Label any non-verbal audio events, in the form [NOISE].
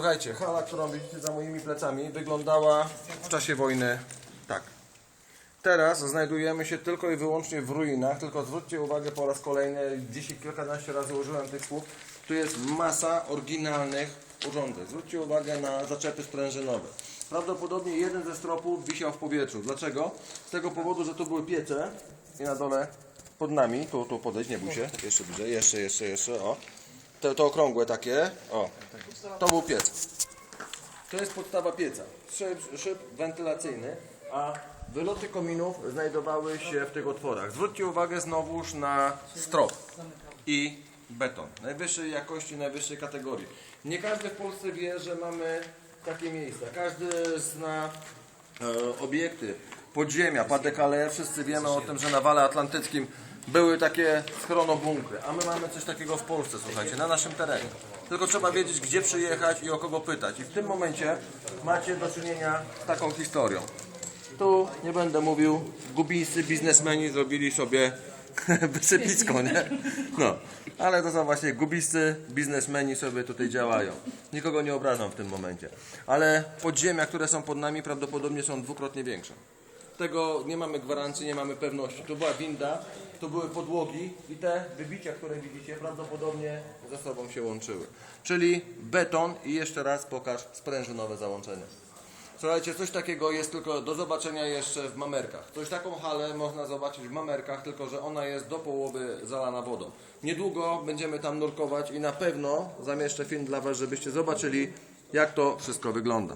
Słuchajcie, hala, którą widzicie za moimi plecami, wyglądała w czasie wojny tak. Teraz znajdujemy się tylko i wyłącznie w ruinach, tylko zwróćcie uwagę po raz kolejny, dzisiaj kilkanaście razy użyłem tych słów, tu jest masa oryginalnych urządzeń. Zwróćcie uwagę na zaczepy sprężynowe. Prawdopodobnie jeden ze stropów wisiał w powietrzu. Dlaczego? Z tego powodu, że tu były piece i na dole pod nami, tu, tu podejść, nie bój się, jeszcze bliżej, jeszcze, jeszcze, jeszcze, o. Te, to okrągłe takie, o. To był piec. To jest podstawa pieca. Szyb, szyb wentylacyjny, a wyloty kominów znajdowały się w tych otworach. Zwróćcie uwagę znowuż na strop i beton. Najwyższej jakości, najwyższej kategorii. Nie każdy w Polsce wie, że mamy takie miejsca. Każdy zna e, obiekty, podziemia, padekale. Wszyscy wiemy o tym, że na wale atlantyckim były takie schronobunkry, a my mamy coś takiego w Polsce, słuchajcie, na naszym terenie. Tylko trzeba wiedzieć, gdzie przyjechać i o kogo pytać. I w tym momencie macie do czynienia z taką historią. Tu nie będę mówił, gubińscy biznesmeni zrobili sobie [LAUGHS] wysypisko, nie? No, ale to są właśnie gubiscy biznesmeni sobie tutaj działają. Nikogo nie obrażam w tym momencie. Ale podziemia, które są pod nami prawdopodobnie są dwukrotnie większe. Tego nie mamy gwarancji, nie mamy pewności. Tu była winda, tu były podłogi i te wybicia, które widzicie, prawdopodobnie ze sobą się łączyły. Czyli beton i jeszcze raz pokaż sprężynowe załączenie. Słuchajcie, coś takiego jest tylko do zobaczenia jeszcze w mamerkach. Coś taką halę można zobaczyć w mamerkach, tylko że ona jest do połowy zalana wodą. Niedługo będziemy tam nurkować i na pewno zamieszczę film dla Was, żebyście zobaczyli, jak to wszystko wygląda.